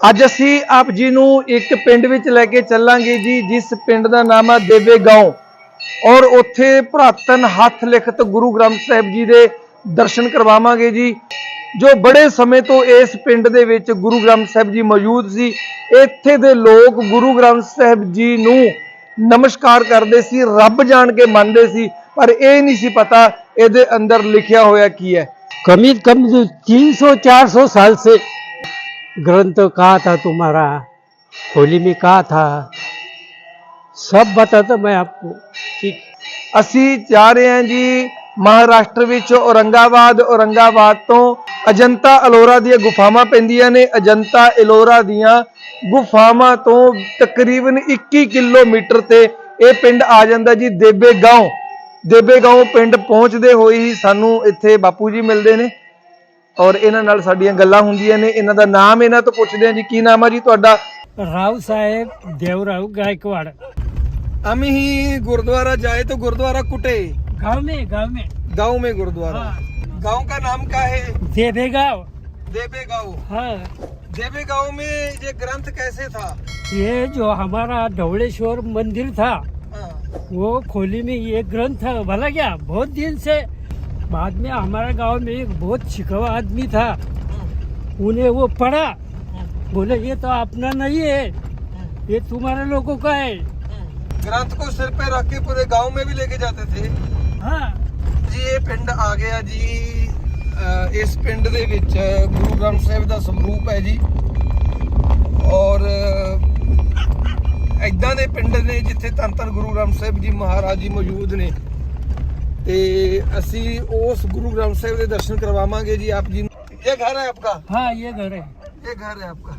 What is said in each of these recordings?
ਅੱਜ ਅਸੀਂ ਆਪ ਜੀ ਨੂੰ ਇੱਕ ਪਿੰਡ ਵਿੱਚ ਲੈ ਕੇ ਚੱਲਾਂਗੇ ਜੀ, ਜਿਸ ਪਿੰਡ ਦਾ ਨਾਮ ਹੈ ਦੇਵੇ گاؤں ਔਰ ਉੱਥੇ ਭਰਾਤਨ ਹੱਥ ਲਿਖਤ ਗੁਰੂ ਗ੍ਰੰਥ ਸਾਹਿਬ ਜੀ ਦੇ ਦਰਸ਼ਨ ਕਰਵਾਵਾਂਗੇ ਜੀ। ਜੋ ਬੜੇ ਸਮੇਂ ਤੋਂ ਇਸ ਪਿੰਡ ਦੇ ਵਿੱਚ ਗੁਰੂ ਗ੍ਰੰਥ ਸਾਹਿਬ ਜੀ ਮੌਜੂਦ ਸੀ, ਇੱਥੇ ਦੇ ਲੋਕ ਗੁਰੂ ਗ੍ਰੰਥ ਸਾਹਿਬ ਜੀ ਨੂੰ ਨਮਸਕਾਰ ਕਰਦੇ ਸੀ, ਰੱਬ ਜਾਣ ਕੇ ਮੰਨਦੇ ਸੀ, ਪਰ ਇਹ ਨਹੀਂ ਸੀ ਪਤਾ ਇਹਦੇ ਅੰਦਰ ਲਿਖਿਆ ਹੋਇਆ ਕੀ ਹੈ। ਕਮੀਤ ਕਮ 300 400 ਸਾਲ ਸੇ ग्रंथ कहा था तुम्हारा होली में कहा था सब बताता मैं आपको ठीक ਅਸੀਂ ਜਾ ਰਹੇ ਹਾਂ ਜੀ ਮਹਾਰਾਸ਼ਟਰ ਵਿੱਚ ਔਰੰਗਾਬਾਦ ਔਰੰਗਾਬਾਦ ਤੋਂ ਅਜੰਤਾ ਅਲੋਰਾ ਦੀਆਂ ਗੁਫਾਵਾਂ ਪੈਂਦੀਆਂ ਨੇ ਅਜੰਤਾ ਅਲੋਰਾ ਦੀਆਂ ਗੁਫਾਵਾਂ ਤੋਂ ਤਕਰੀਬਨ 21 ਕਿਲੋਮੀਟਰ ਤੇ ਇਹ ਪਿੰਡ ਆ ਜਾਂਦਾ ਜੀ ਦੇਬੇ ਗਾਉਂ ਦੇਬੇ ਗਾਉਂ ਪਿੰਡ ਪਹੁੰਚਦੇ ਹੋਏ ਹੀ ਸਾਨੂੰ ਇੱਥੇ ਬਾਪੂ ਜੀ ਮਿਲਦੇ ਨੇ ਔਰ ਇਹਨਾਂ ਨਾਲ ਸਾਡੀਆਂ ਗੱਲਾਂ ਹੁੰਦੀਆਂ ਨੇ ਇਹਨਾਂ ਦਾ ਨਾਮ ਇਹਨਾਂ ਤੋਂ ਪੁੱਛਦੇ ਹਾਂ ਜੀ ਕੀ ਨਾਮ ਆ ਜੀ ਤੁਹਾਡਾ राव साहेब देवराव गायकवाड़ आम्ही ही गुरुद्वारा जाए तो गुरुद्वारा कुठे गांव में गांव में गांव में गुरुद्वारा हाँ। गांव का नाम क्या है देवे गांव देबे गांव हाँ देबे गांव में ये ग्रंथ कैसे था ये जो हमारा धवड़ेश्वर मंदिर था हाँ, वो खोली में ये ग्रंथ भला क्या बहुत दिन से बाद में हमारा गांव में एक बहुत छिकवा आदमी था उन्हें वो पढ़ा बोले ये तो अपना नहीं है ये तुम्हारे लोगों का है ग्रंथ को सिर पे रख के पूरे गांव में भी लेके जाते थे हाँ ਜੀ ਇਹ ਪਿੰਡ ਆ ਗਿਆ ਜੀ ਅਹ ਇਸ ਪਿੰਡ ਦੇ ਵਿੱਚ ਗੁਰੂ ਗ੍ਰੰਥ ਸਾਹਿਬ ਦਾ ਸਰੂਪ ਹੈ ਜੀ ਔਰ ਐਦਾਂ ਦੇ ਪਿੰਡ ਨੇ ਜਿੱਥੇ ਧੰਨ ਧੰਨ ਗੁਰੂ ਗ੍ਰੰਥ ਸਾਹਿਬ ਜੀ ਮਹਾਰਾਜ ਜੀ ਮੌਜੂਦ ਨੇ ਤੇ ਅਸੀਂ ਉਸ ਗੁਰੂ ਗ੍ਰੰਥ ਸਾਹਿਬ ਦੇ ਦਰਸ਼ਨ ਕਰਵਾਵਾਂਗੇ ਜੀ ਆਪ ਜੀ ਨੂੰ ਇਹ ਘਰ ਹੈ ਆਪਕਾ हाँ ये घर है ये घर है आपका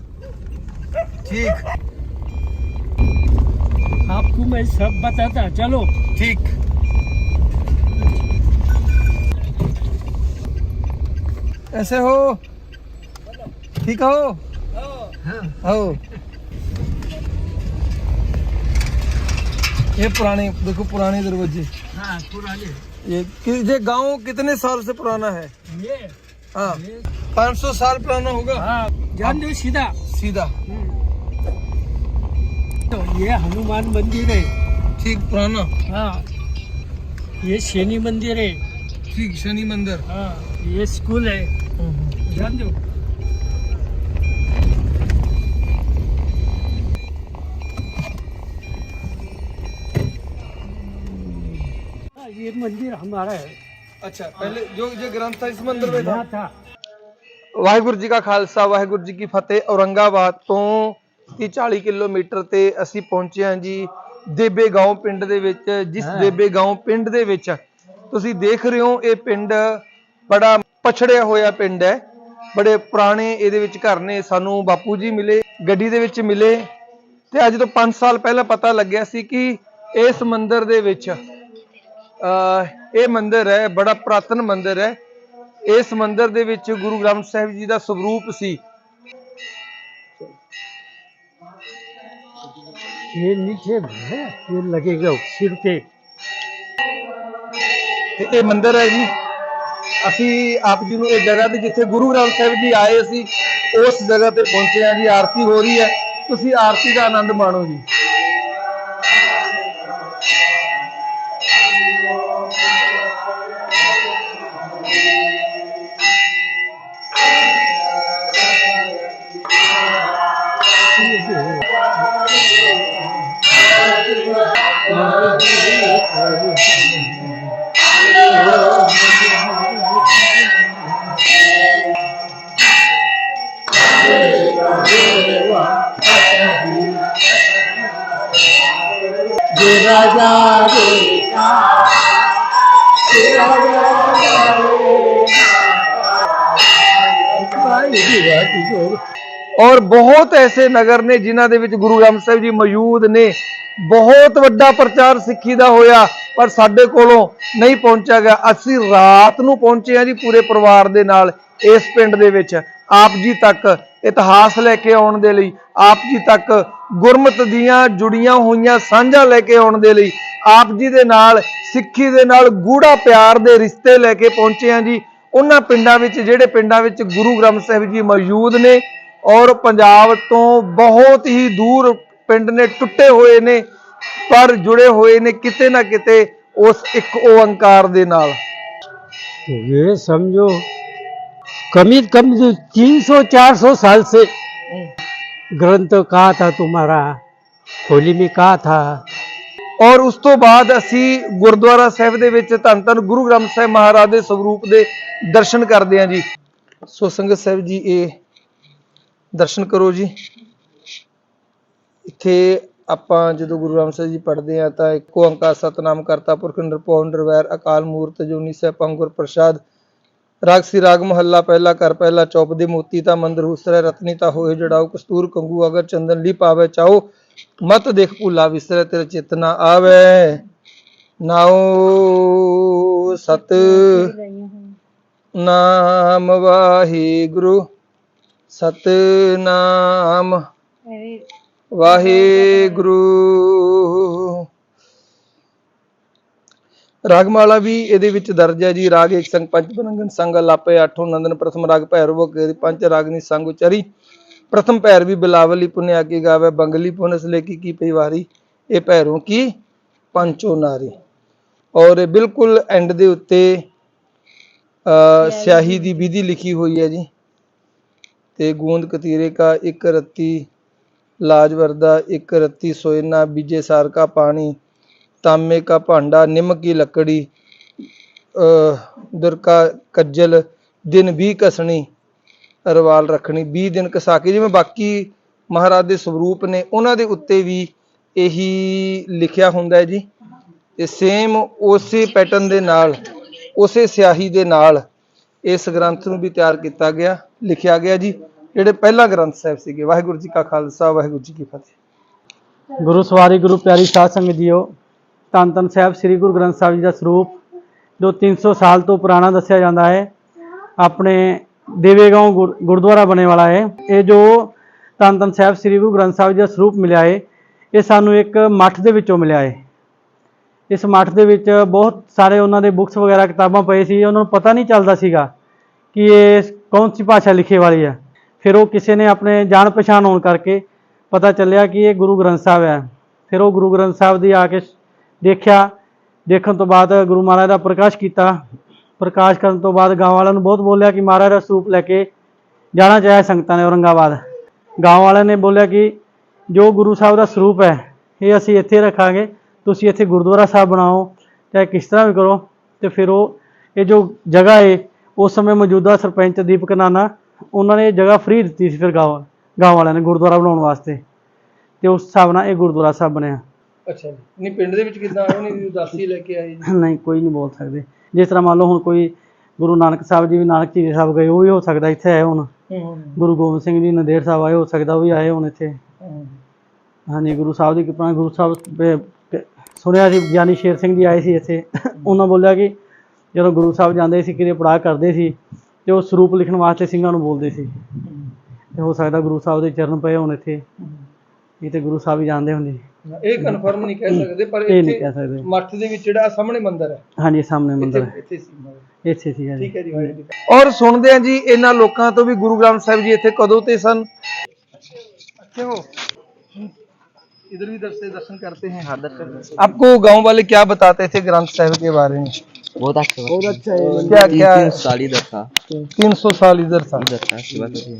ठीक आपको मैं सब बताता चलो ठीक कैसे हो ठीक हो हो ये पुराने देखो पुराने दरवाजे। हाँ पुराने। ये ये गाँव कितने साल से पुराना है? ये? हाँ। ये? 500 साल पुराना होगा। हाँ जान दो सीधा। सीधा। तो ये हनुमान मंदिर है। ठीक पुराना। हाँ। ये शनि मंदिर है। ठीक शनि मंदिर। हाँ ये स्कूल है। जान दो। मंदिर हमारा है अच्छा पहले जो जो ग्रंथ था इस मंदिर में था यहाँ था ਵਾਹਿਗੁਰੂ ਜੀ ਕਾ ਖਾਲਸਾ ਵਾਹਿਗੁਰੂ ਜੀ ਕੀ ਫਤਿਹ ਔਰੰਗਾਬਾਦ ਤੋਂ 30 40 ਕਿਲੋਮੀਟਰ ਤੇ ਅਸੀਂ ਪਹੁੰਚੇ ਹਾਂ ਜੀ ਦੇਬੇ ਗਾਉਂ ਪਿੰਡ ਦੇ ਵਿੱਚ ਜਿਸ ਹਾਂ। ਦੇਬੇ ਗਾਉਂ ਪਿੰਡ ਦੇ ਵਿੱਚ ਤੁਸੀਂ ਦੇਖ ਰਹੇ ਹੋ ਇਹ ਪਿੰਡ ਬੜਾ ਪਛੜਿਆ ਹੋਇਆ ਪਿੰਡ ਹੈ ਬੜੇ ਪੁਰਾਣੇ ਇਹਦੇ ਵਿੱਚ ਘਰ ਨੇ ਸਾਨੂੰ ਬਾਪੂ ਜੀ ਮਿਲੇ ਗੱਡੀ ਦੇ ਵਿੱਚ ਮਿਲੇ ਤੇ ਅੱਜ ਤੋਂ 5 ਸਾਲ ਪਹਿਲਾਂ ਪਤਾ ਲੱਗਿਆ ਸੀ ਕਿ ਇਸ ਮੰਦਿਰ ਦੇ ਵਿੱਚ ਅਹ ਇਹ ਮੰਦਿਰ ਹੈ ਬੜਾ ਪੁਰਾਤਨ ਮੰਦਿਰ ਹੈ ਇਸ ਮੰਦਿਰ ਦੇ ਵਿੱਚ ਗੁਰੂ ਗ੍ਰੰਥ ਸਾਹਿਬ ਜੀ ਦਾ ਸਰੂਪ ਸੀ ये नीचे है ये लगेगा सिर पे ਤੇ ਇਹ ਮੰਦਿਰ ਹੈ ਜੀ ਅਸੀਂ ਆਪ ਜੀ ਨੂੰ ਇਹ ਜਗ੍ਹਾ ਤੇ ਜਿੱਥੇ ਗੁਰੂ ਗ੍ਰੰਥ ਸਾਹਿਬ ਜੀ ਆਏ ਸੀ ਉਸ ਜਗ੍ਹਾ ਤੇ ਪਹੁੰਚੇ ਹਾਂ ਜੀ ਆਰਤੀ ਹੋ ਰਹੀ ਹੈ ਤੁਸੀਂ ਆਰਤੀ ਦਾ ਆਨੰਦ ਮਾਣੋ ਜੀ ਔਰ ਬਹੁਤ ਐਸੇ ਨਗਰ ਨੇ ਜਿਨ੍ਹਾਂ ਦੇ ਵਿੱਚ ਗੁਰੂ ਗ੍ਰੰਥ ਸਾਹਿਬ ਜੀ ਮੌਜੂਦ ਨੇ ਬਹੁਤ ਵੱਡਾ ਪ੍ਰਚਾਰ ਸਿੱਖੀ ਦਾ ਹੋਇਆ, ਪਰ ਸਾਡੇ ਕੋਲੋਂ ਨਹੀਂ ਪਹੁੰਚਿਆ ਗਿਆ। ਅਸੀਂ ਰਾਤ ਨੂੰ ਪਹੁੰਚੇ ਹਾਂ ਜੀ ਪੂਰੇ ਪਰਿਵਾਰ ਦੇ ਨਾਲ, ਇਸ ਪਿੰਡ ਦੇ ਵਿੱਚ। ਆਪ ਜੀ ਤੱਕ ਇਤਿਹਾਸ ਲੈ ਕੇ ਆਉਣ ਦੇ ਲਈ, ਆਪ ਜੀ ਤੱਕ ਗੁਰਮਤ ਦੀਆਂ ਜੁੜੀਆਂ ਹੋਈਆਂ ਸਾਂਝਾਂ ਲੈ ਕੇ ਆਉਣ ਦੇ ਲਈ, ਆਪ ਜੀ ਦੇ ਨਾਲ, ਸਿੱਖੀ ਦੇ ਨਾਲ ਗੂੜਾ ਪਿਆਰ ਦੇ ਰਿਸ਼ਤੇ ਲੈ ਕੇ ਪਹੁੰਚੇ ਹਾਂ ਜੀ। ਉਹਨਾਂ ਪਿੰਡਾਂ ਵਿੱਚ, ਜਿਹੜੇ ਪਿੰਡਾਂ ਵਿੱਚ ਗੁਰੂ ਗ੍ਰੰਥ ਸਾਹਿਬ ਜੀ ਮੌਜੂਦ ਨੇ, ਔਰ ਪੰਜਾਬ ਤੋਂ ਬਹੁਤ ਹੀ ਦੂਰ ਪਿੰਡ ਨੇ ਟੁੱਟੇ ਹੋਏ ਨੇ ਪਰ ਜੁੜੇ ਹੋਏ ਨੇ ਕਿਤੇ ਨਾ ਕਿਤੇ ਉਸ ਇੱਕ ਓੰਕਾਰ ਦੇ ਨਾਲ ये समझो कमी कम जो तीन सौ चार सौ साल से ग्रंथ कहा था तुम्हारा होली में कहा था ਔਰ ਉਸ ਤੋਂ ਬਾਅਦ ਅਸੀਂ ਗੁਰਦੁਆਰਾ ਸਾਹਿਬ ਦੇ ਵਿੱਚ ਧੰਨ ਧੰਨ ਗੁਰੂ ਗ੍ਰੰਥ ਸਾਹਿਬ ਮਹਾਰਾਜ ਦੇ ਸਰੂਪ ਦੇ ਦਰਸ਼ਨ ਕਰਦੇ ਹਾਂ ਜੀ ਸੋ ਸੰਗਤ ਸਾਹਿਬ ਜੀ ਇਹ ਦਰਸ਼ਨ ਕਰੋ ਜੀ ਇੱਥੇ ਆਪਾਂ ਜਦੋਂ ਗੁਰੂ ਗ੍ਰੰਥ ਸਾਹਿਬ ਜੀ ਪੜ੍ਹਦੇ ਆ ਤਾਂ ਇੱਕ ਓੰਕਾਰ ਸਤਨਾਮ ਕਰਤਾ ਪੁਰਖ ਨਿਰਭਉ ਨਿਰਵੈਰ ਅਕਾਲ ਮੂਰਤ ਜੋਨੀ ਸਹਿ ਗੁਰ ਪ੍ਰਸਾਦ। ਰਾਗ ਸੀ ਰਾਗ ਮਹੱਲਾ ਪਹਿਲਾ ਕਰ ਪਹਿਲਾ ਚੌਪ ਦੇ ਮੋਤੀ ਤਾਂ ਮੰਦਰ ਹੁਸਰੇ ਰਤਨੀ ਤਾਂ ਹੋਏ ਜੜਾਓ ਕਸਤੂਰ ਕੰਗੂ ਅਗਰ ਚੰਦਨ ਲੀ ਪਾਵੇ ਚਾਓ। ਮਤ ਦੇਖ ਭੁਲਾ ਵਿਸਰੇ ਤੇਰੇ ਚਿਤ ਨਾ ਆਵੇ। ਨਾਉ ਸਤ ਨਾਮ ਵਾਹਿਗੁਰੂ। ਸਤ ਨਾਮ ਵਾਹਿਗੁਰੂ। ਰਾਗਮਾਲਾ ਵੀ ਇਹਦੇ ਵਿੱਚ ਦਰਜ ਹੈ ਜੀ ਰਾਗ ਇੱਕ ਸੰਗ ਪੰਜ ਬਨੰਗਨ ਸੰਗ ਲਾਪੇ ਆਠੋ ਨੰਦਨ ਪ੍ਰਥਮ ਰਾਗ ਭੈਰਵ ਕੇ ਪੰਜ ਰਾਗਨੀ ਸੰਗ ਉਚਰੀ। ਪ੍ਰਥਮ ਭੈਰਵੀ ਬਿਲਾਵਲੀ ਪੁਨਿਆ ਕੀ ਗਾਵੇ ਬੰਗਲੀ ਪੁਨਸ ਲੇਕੀ ਕੀ ਪਈਵਾਰੀ ਇਹ ਭੈਰੋਂ ਕੀ? ਪੰਚੋ ਨਾਰੀ। ਔਰ ਬਿਲਕੁਲ ਐਂਡ ਦੇ ਉੱਤੇ ਅ ਸਿਆਹੀ ਦੀ ਵਿਧੀ ਲਿਖੀ ਹੋਈ ਹੈ ਜੀ। ਤੇ ਗੂੰਦ ਕਤੀਰੇ ਕਾ ਇੱਕ ਰੱਤੀ ਲਾਜਵਰਦਾ ਇੱਕ ਰੱਤੀ ਸੋਇਨਾ ਬੀਜੇ ਸਾਰ ਕਾ ਪਾਣੀ ਤਾਂਬੇ का भांडा निम की लकड़ी दुर का कज्जल ਦਿਨ ਵੀ ਕਸਣੀ ਰਵਾਲ ਰੱਖਣੀ 20 ਦਿਨ ਕਸਾ ਕੇ ਜਿਵੇਂ ਬਾਕੀ ਮਹਾਰਾਜ ਦੇ ਸਰੂਪ ਨੇ ਉਹਨਾਂ ਦੇ ਉੱਤੇ ਵੀ ਇਹੀ ਲਿਖਿਆ ਹੁੰਦਾ ਹੈ ਜੀ ਤੇ ਸੇਮ ਉਸੇ ਪੈਟਰਨ ਦੇ ਨਾਲ ਉਸੇ ਸਿਆਹੀ ਦੇ ਨਾਲ ਇਸ ਗ੍ਰੰਥ ਨੂੰ ਵੀ ਤਿਆਰ ਕੀਤਾ ਗਿਆ ਲਿਖਿਆ ਗਿਆ ਜੀ ਜਿਹੜੇ ਪਹਿਲਾ ਗ੍ਰੰਥ ਸਾਹਿਬ ਸੀਗੇ, ਵਾਹਿਗੁਰੂ ਜੀ ਕਾ ਖਾਲਸਾ, ਵਾਹਿਗੁਰੂ ਜੀ ਕੀ ਫਤਿਹ। ਗੁਰੂ ਸਵਾਰੀ, ਗੁਰੂ ਪਿਆਰੀ ਸਾਧ ਸੰਗਤ ਜੀਓ, ਧੰਨ ਧੰਨ ਸਾਹਿਬ ਸ੍ਰੀ ਗੁਰੂ ਗ੍ਰੰਥ ਸਾਹਿਬ ਜੀ ਦਾ ਸਰੂਪ, ਜੋ 300 ਸਾਲ ਤੋਂ ਪੁਰਾਣਾ ਦੱਸਿਆ ਜਾਂਦਾ ਹੈ, ਆਪਣੇ ਦੇਵੇਗਾਉਂ ਗੁਰ- ਗੁਰਦੁਆਰਾ ਬਣੇ ਵਾਲਾ ਹੈ। ਇਹ ਜੋ ਧੰਨ ਧੰਨ ਸਾਹਿਬ ਸ੍ਰੀ ਗੁਰੂ ਗ੍ਰੰਥ ਸਾਹਿਬ ਜੀ ਦਾ ਸਰੂਪ ਮਿਲਿਆ ਹੈ, ਇਹ ਸਾਨੂੰ ਇੱਕ ਮੱਠ ਦੇ ਵਿੱਚੋਂ ਮਿਲਿਆ ਹੈ। ਇਸ ਮੱਠ ਦੇ ਵਿੱਚ ਬਹੁਤ ਸਾਰੇ ਉਹਨਾਂ ਦੇ ਬੁੱਕਸ ਵਗੈਰਾ, ਕਿਤਾਬਾਂ ਪਏ ਸੀ, ਉਹਨਾਂ ਨੂੰ ਪਤਾ ਨਹੀਂ ਚੱਲਦਾ ਸੀਗਾ ਕਿ ਇਹ ਕੌਣ ਸੀ ਭਾਸ਼ਾ ਲਿਖੇ ਵਾਲੀ ਹੈ। ਫਿਰ ਉਹ ਕਿਸੇ ਨੇ ਆਪਣੇ ਜਾਣ ਪਛਾਣ ਹੋਣ ਕਰਕੇ ਪਤਾ ਚੱਲਿਆ ਕਿ ਇਹ ਗੁਰੂ ਗ੍ਰੰਥ ਸਾਹਿਬ ਹੈ। ਫਿਰ ਉਹ ਗੁਰੂ ਗ੍ਰੰਥ ਸਾਹਿਬ ਦੀ ਆ ਕੇ ਦੇਖਿਆ। ਦੇਖਣ ਤੋਂ ਬਾਅਦ ਗੁਰੂ ਮਹਾਰਾਜ ਦਾ ਪ੍ਰਕਾਸ਼ ਕੀਤਾ। ਪ੍ਰਕਾਸ਼ ਕਰਨ ਤੋਂ ਬਾਅਦ ਗਾਂਵ ਵਾਲਿਆਂ ਨੂੰ ਬਹੁਤ ਬੋਲਿਆ ਕਿ ਮਹਾਰਾਜ ਦਾ ਸਰੂਪ ਲੈ ਕੇ ਜਾਣਾ ਚਾਹਿਆ ਸੰਗਤਾਂ ਨੇ ਔਰੰਗਾਬਾਦ। ਗਾਂਵ ਵਾਲਿਆਂ ਨੇ ਬੋਲਿਆ ਕਿ ਜੋ ਗੁਰੂ ਸਾਹਿਬ ਦਾ ਸਰੂਪ ਹੈ, ਇਹ ਅਸੀਂ ਇੱਥੇ ਰੱਖਾਂਗੇ। ਤੁਸੀਂ ਇੱਥੇ ਗੁਰਦੁਆਰਾ ਸਾਹਿਬ ਬਣਾਓ, ਚਾਹੇ ਕਿਸ ਤਰ੍ਹਾਂ ਵੀ ਕਰੋ। ਤੇ ਫਿਰ ਉਹ, ਇਹ ਜੋ ਜਗ੍ਹਾ ਹੈ ਉਸ ਸਮੇਂ ਮੌਜੂਦਾ ਸਰਪੰਚ ਦੀਪਕ ਨਾਨਾ ਉਹਨਾਂ ਨੇ ਜਗ੍ਹਾ ਫ੍ਰੀ ਦਿੱਤੀ ਸੀ ਫਿਰ ਗਾਂਵ ਗਾਂਵ ਵਾਲਿਆਂ ਨੇ ਗੁਰਦੁਆਰਾ ਬਣਾਉਣ ਵਾਸਤੇ। ਤੇ ਉਸ ਹਿਸਾਬ ਨਾਲ ਇਹ ਗੁਰਦੁਆਰਾ ਸਾਹਿਬ ਬਣਿਆ। ਅੱਛਾ ਜੀ। ਨਹੀਂ ਪਿੰਡ ਦੇ ਵਿੱਚ ਕਿਦਾਂ? ਆਏ ਨਹੀਂ ਉਦਾਸੀ ਲੈ ਕੇ ਆਏ ਜੀ? ਨਹੀਂ ਕੋਈ ਨਹੀਂ ਬੋਲ ਸਕਦੇ। ਜਿਸ ਤਰ੍ਹਾਂ ਮੰਨ ਲਓ ਹੁਣ ਕੋਈ ਗੁਰੂ ਨਾਨਕ ਸਾਹਿਬ ਜੀ ਵੀ ਨਾਨਕ ਚੀਰੇ ਸਾਹਿਬ ਗਏ ਉਹ ਵੀ ਹੋ ਸਕਦਾ ਇੱਥੇ ਆਏ ਹੁਣ। ਗੁਰੂ ਗੋਬਿੰਦ ਸਿੰਘ ਜੀ ਨੰਦੇੜ ਸਾਹਿਬ ਆਏ ਹੋ ਸਕਦਾ ਉਹ ਵੀ ਆਏ ਹੁਣ ਇੱਥੇ। ਹਾਂਜੀ ਗੁਰੂ ਸਾਹਿਬ ਦੀ ਕਿਰਪਾ ਗੁਰੂ ਸਾਹਿਬ ਸੁਣਿਆ ਸੀ ਗਿਆਨੀ ਸ਼ੇਰ ਸਿੰਘ ਜੀ ਆਏ ਸੀ ਇੱਥੇ। ਉਹਨਾਂ ਬੋਲਿਆ ਕਿ ਜਦੋਂ ਗੁਰੂ ਸਾਹਿਬ ਜਾਂਦੇ ਸੀ ਕਿਰੇ ਪੜਾਅ ਕਰਦੇ ਸੀ ਤੇ ਉਹ ਸਰੂਪ ਲਿਖਣ ਵਾਸਤੇ ਸਿੰਘਾਂ ਨੂੰ ਬੋਲਦੇ ਸੀ ਤੇ ਹੋ ਸਕਦਾ ਗੁਰੂ ਸਾਹਿਬ ਦੇ ਚਰਨ ਪਏ ਹੋਣ ਇੱਥੇ ਇਹ ਤੇ ਗੁਰੂ ਸਾਹਿਬ ਹੀ ਜਾਣਦੇ ਹੁੰਦੇ ਇਹ ਕਨਫਰਮ ਨਹੀਂ ਕਹਿ ਸਕਦੇ ਪਰ ਇਹ ਨਹੀਂ ਇੱਥੇ ਕਹਿ ਸਕਦੇ ਮੱਠ ਦੇ ਵਿੱਚ ਜਿਹੜਾ ਸਾਹਮਣੇ ਮੰਦਿਰ ਹੈ ਹਾਂਜੀ ਸਾਹਮਣੇ ਮੰਦਿਰ ਹੈ ਇੱਥੇ ਇੱਥੇ ਸੀ ਮੰਦਿਰ। ਇੱਥੇ ਸੀ ਹਾਂਜੀ ਠੀਕ ਹੈ ਜੀ ਵਾਹਿਗੁਰੂ ਜੀ ਕਾ- ਔਰ ਸੁਣਦੇ ਆ ਜੀ ਇਹਨਾਂ ਲੋਕਾਂ ਤੋਂ ਵੀ ਗੁਰੂ ਗ੍ਰੰਥ ਸਾਹਿਬ ਜੀ ਇੱਥੇ ਕਦੋਂ ਤੇ ਸਨ ਅੱਛੇ ਹੋ इधर भी दर्शन दर्शन करते हैं हाँ दर्शन आपको गांव वाले क्या बताते थे ग्रंथ साहिब के बारे में बहुत अच्छा बहुत अच्छा है। क्या क्या साल इधर था। तीन सौ साल इधर था। इधर था का भी है।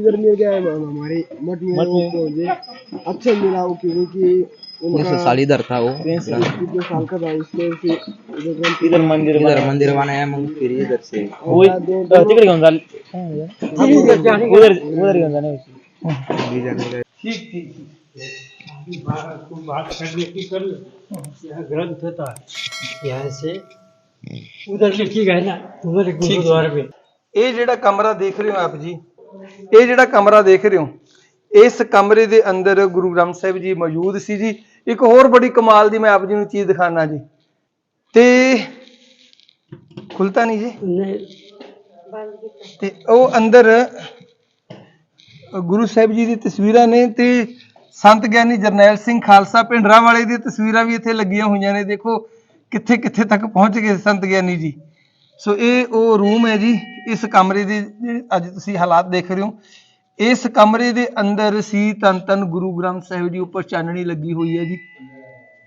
इधर मिल गया है हमारे मठ में वो तो मुझे अच्छा मिला वो क्योंकि उन्नीस सौ साल इधर था वो। कितने साल का था इसलिए फिर इधर मंदिर इधर मंदिर बनाया मग फिर इधर से। तिकडे घेऊन चाल उधर उधर घेऊन जाणे ठीक ठीक। बात करने की कर लो यह ग्रंथ था यहाँ से उधर लिखी गए ना उधर गुरुद्वारे में ਇਹ ਜਿਹੜਾ ਕਮਰਾ ਦੇਖ ਰਹੇ ਹੋ ਆਪ ਜੀ ਇਹ ਜਿਹੜਾ ਕਮਰਾ ਦੇਖ ਰਹੇ ਹੋ ਇਸ ਕਮਰੇ ਦੇ ਅੰਦਰ ਗੁਰੂ ਗ੍ਰੰਥ ਸਾਹਿਬ ਜੀ ਮੌਜੂਦ ਸੀ ਜੀ ਇੱਕ ਹੋਰ ਬੜੀ ਕਮਾਲ ਦੀ ਮੈਂ ਆਪ ਜੀ ਨੂੰ ਚੀਜ਼ ਦਿਖਾਣਾ ਜੀ ਤੇ ਖੁੱਲਤਾ ਨਹੀਂ ਜੀ नहीं ਤੇ ਉਹ ਅੰਦਰ ਗੁਰੂ ਸਾਹਿਬ ਜੀ ਦੀ ਤਸਵੀਰਾਂ ਨੇ ਤੇ ਸੰਤ ਗਿਆਨੀ ਜਰਨੈਲ ਸਿੰਘ ਖਾਲਸਾ ਪਿੰਡਰਾ ਵਾਲੇ ਦੀ ਤਸਵੀਰਾਂ ਵੀ ਇੱਥੇ ਲੱਗੀਆਂ ਹੋਈਆਂ ਨੇ ਦੇਖੋ ਕਿੱਥੇ ਕਿੱਥੇ ਤੱਕ ਪਹੁੰਚ ਗਏ ਸੰਤ ਗਿਆਨੀ ਜੀ ਸੋ ਇਹ ਉਹ ਰੂਮ ਹੈ ਜੀ ਇਸ ਕਮਰੇ ਦੇ ਜਿਹੜੇ ਅੱਜ ਤੁਸੀਂ ਹਾਲਾਤ ਦੇਖ ਰਹੇ ਹੋ ਇਸ ਕਮਰੇ ਦੇ ਅੰਦਰ ਸੀ ਤਨ ਤਨ ਗੁਰੂ ਗ੍ਰੰਥ ਸਾਹਿਬ ਜੀ ਉੱਪਰ ਚਾਨਣੀ ਲੱਗੀ ਹੋਈ ਹੈ ਜੀ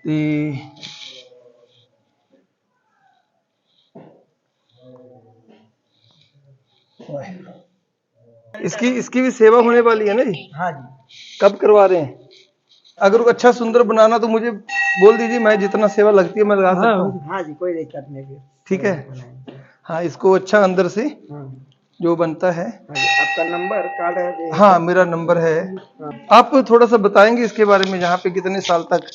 ਤੇ इसकी इसकी भी सेवा होने वाली है ना जी हाँ जी कब करवा रहे हैं अगर अच्छा सुंदर बनाना तो मुझे बोल दीजिए मैं जितना सेवा लगती है मैं लगा सकता हूँ। हाँ। जी कोई दिक्कत नहीं ठीक है? हाँ। इसको अच्छा अंदर से हाँ। जो बनता है। हाँ आपका नंबर कार्ड है हाँ मेरा नंबर है। आप थोड़ा सा बताएँगे इसके बारे में यहाँ पे कितने साल तक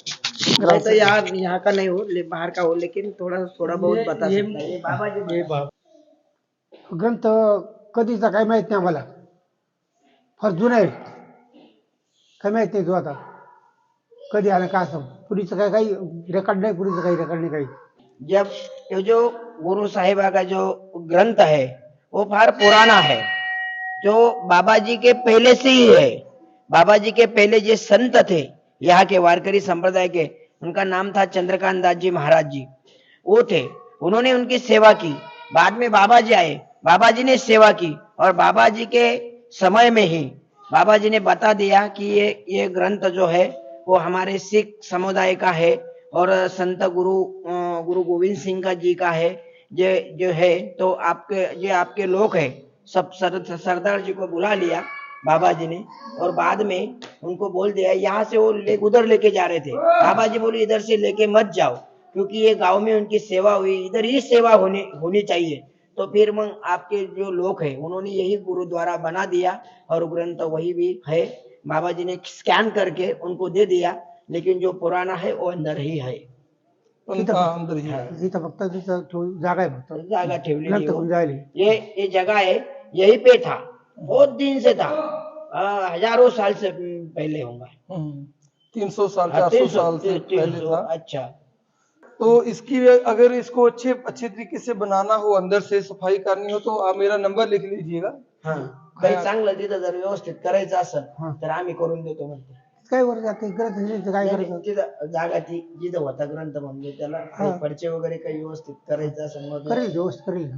मैं तो यहाँ यहाँ का नहीं हूँ ले- बाहर का हूँ लेकिन थोड़ा थोड़ा बहुत बता सकता ये बाबा जी ये बाप ग्रंथ कधीचा काय माहित नाही आम्हाला. फार जुना आहे. काय माहित नाही तो आता. कधी आला का असं? पुरीचं काही रेकॉर्ड नाही, पुरीचं काही रेकॉर्ड नाही काही. जब ये जो गुरु साहिबा का जो ग्रंथ है, वो फार पुराना है। जो बाबा जी के पहले से ही है। बाबा जी के पहले जो संत थे, यहाँ के वारकरी संप्रदाय के, उनका नाम था चंद्रकांत दास जी महाराज जी। वो थे। उन्होंने उनकी सेवा की। बाद में बाबा जी आए। बाबा जी ने सेवा की और बाबा जी के समय में ही बाबा जी ने बता दिया कि ये ये ग्रंथ जो है वो हमारे सिख समुदाय का है और संत गुरु गुरु गोविंद सिंह का जी का है जो जो है तो आपके जो आपके लोग है। सब सर, सरदार जी को बुला लिया बाबा जी ने और बाद में उनको बोल दिया यहाँ से वो ले उधर लेके जा रहे थे। बाबा जी बोले इधर से लेके मत जाओ क्योंकि ये गाँव में उनकी सेवा हुई इधर ही सेवा होनी होनी चाहिए। तो फिर मग आपके जो लोग हैं उन्होंने यही गुरुद्वारा बना दिया और ग्रंथ वही भी है। बाबा जी ने स्कैन करके उनको दे दिया लेकिन जो पुराना है वो अंदर ही है। ही इथं फक्त जागा आहे फक्त जागा ठेवलेली ग्रंथ. घेऊन जायला ये ये जगह है यही पे था। बहुत दिन से था। आ, हज़ारों साल से हम्म, पहले होगा। तीन सौ साल हाँ, चार सौ- साल से पहले था। अच्छा। तो इसकी अगर इसको अच्छे अच्छे तरीके से बनाना हो अंदर से सफ़ाई करनी हो तो आप मेरा नंबर लिख लीजिएगा। हा। काही चांगलं तिथं जर व्यवस्थित करायचं असेल तर आम्ही करून देतो म्हणते. काय वर जाते? ग्रंथ घ्यायचं काय करायचं तिथं जागा ती जिथं होता ग्रंथ म्हणजे त्याला पडचे वगैरे काही व्यवस्थित करायचं असेल मग करेल व्यवस्थित करेल.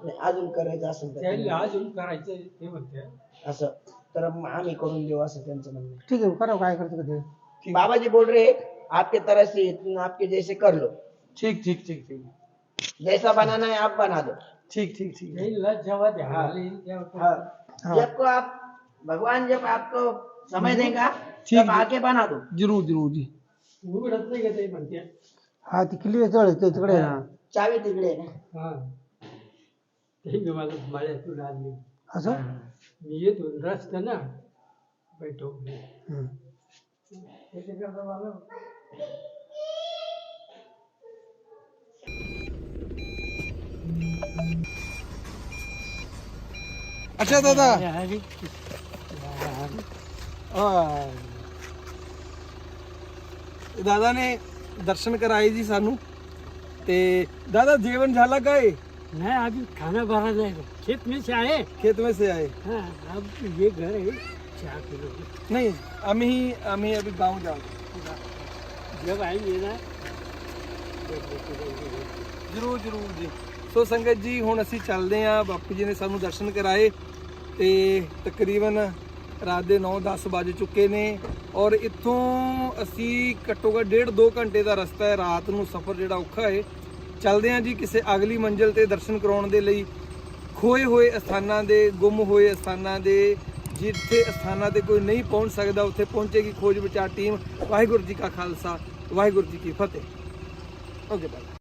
आणि अजून करायचं असेल तर अजून करायचं ते म्हणते. असं तर मग आम्ही करून देऊ असं त्यांचं म्हणणं. आहे. ठीक आहे करा काय करायचं का ते बाबा जी बोल रहे हैं, आपके तरह से आपके जैसे कर लो. ठीक ठीक ठीक ठीक. जैसा बनाना है आप बना दो. ठीक ठीक ठीक. त्याला जेव्हा ध्यानाला येईल तेव्हा हाँ। जब को आप भगवान जब आपको समय देगा ठीक तब है। आके बना दो जरूर जरूर जी उघडत नाही का ते म्हणते हा ती किल्ली जवळ आहे, ते तिकडे आहे ना चावी तिकडे आहे ना हा ते मी मला माझ्यातून आणली असं मी येतो रस्ता ना बैठो हम्म. त्याच्याकरता मला अच्छा दादा हरी ਹਾਂ। ਦਾਦਾ ਨੇ ਦਰਸ਼ਨ ਕਰਾਏ ਜੀ ਸਾਨੂੰ ਤੇ दादा जीवन झाला काय नहीं अभी खाना भरा जाएगा खेत में से आए खेत में से आए हाँ अब ये घर है चार किलो नहीं आम्ही आम्ही अभी गांव जाऊ जब आएंगे ना ਜਰੂਰ ਜਰੂਰ ਜੀ ਸੋ ਸੰਗਤ ਜੀ, ਹੁਣ ਅਸੀਂ ਚੱਲਦੇ ਆਂ ਬਾਪੂ ਜੀ ਨੇ ਸਾਨੂੰ ਦਰਸ਼ਨ ਕਰਾਏ ਤੇ ਤਕਰੀਬਨ ਰਾਤ ਦੇ 9-10 ਵੱਜ ਚੁੱਕੇ ਨੇ ਔਰ ਇੱਥੋਂ ਅਸੀਂ ਘੱਟੋ ਘੱਟ ਡੇਢ 2 ਘੰਟੇ ਦਾ ਰਸਤਾ ਹੈ, ਰਾਤ ਨੂੰ ਸਫ਼ਰ ਜਿਹੜਾ ਔਖਾ ਹੈ। ਚੱਲਦੇ ਆਂ ਜੀ ਕਿਸੇ ਅਗਲੀ ਮੰਜ਼ਿਲ ਤੇ ਦਰਸ਼ਨ ਕਰਾਉਣ ਦੇ ਲਈ। ਖੋਏ ਹੋਏ ਸਥਾਨਾਂ ਦੇ, ਗੁੰਮ ਹੋਏ ਸਥਾਨਾਂ ਦੇ, ਜਿੱਥੇ ਸਥਾਨਾਂ ਤੇ ਕੋਈ ਨਹੀਂ ਪਹੁੰਚ ਸਕਦਾ, ਉੱਥੇ ਪਹੁੰਚੇਗੀ ਖੋਜ ਵਿਚਾਰ ਟੀਮ। ਵਾਹਿਗੁਰੂ ਜੀ ਕਾ ਖਾਲਸਾ, ਵਾਹਿਗੁਰੂ ਜੀ ਕੀ ਫਤਿਹ। Okay bye